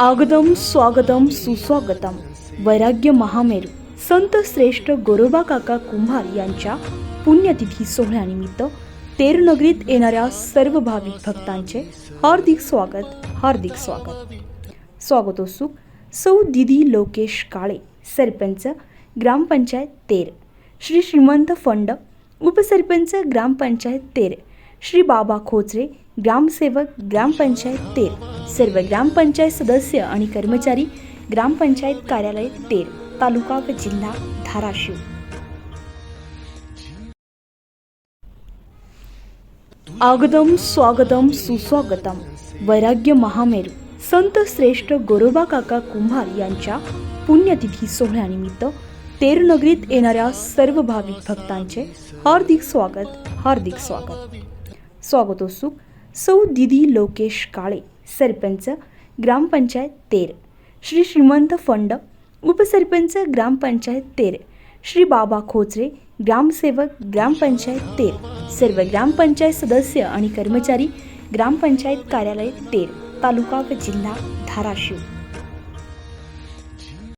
आगदम स्वागतम सुस्वागतम वैराग्य महामेरू. संत श्रेष्ठ गोरोबा काका कुंभार यांच्या पुण्यतिथी सोहळ्यानिमित्त तेर नगरीत येणाऱ्या सर्व भाविक भक्तांचे हार्दिक स्वागत हार्दिक स्वागत. स्वागतोत्सुक सौ दिदी लोकेश काळे सरपंच ग्रामपंचायत तेर. श्री श्रीमंत फंड उपसरपंच ग्रामपंचायत तेर. श्री बाबा खोचरे ग्रामसेवक ग्रामपंचायत तेर सर्व ग्रामपंचायत सदस्य आणि कर्मचारी ग्रामपंचायत कार्यालय तेर तालुका व जिल्हा धाराशिव. आगदम स्वागतम सुस्वागतम. वैराग्य महामेरू. संत श्रेष्ठ गोरोबा काका कुंभार यांच्या पुण्यतिथी सोहळ्यानिमित्त तेर नगरीत येणाऱ्या सर्व भाविक भक्तांचे हार्दिक स्वागत हार्दिक स्वागत. स्वागतोत्सुक सौ दिदी लोकेश काळे सरपंच ग्रामपंचायत तेर. श्री श्रीमंत फंड उपसरपंच ग्रामपंचायत तेर. श्री बाबा खोचरे ग्रामसेवक ग्रामपंचायत तेर. सर्व ग्रामपंचायत सदस्य आणि कर्मचारी ग्रामपंचायत कार्यालय तेर तालुका व जिल्हा धाराशिव.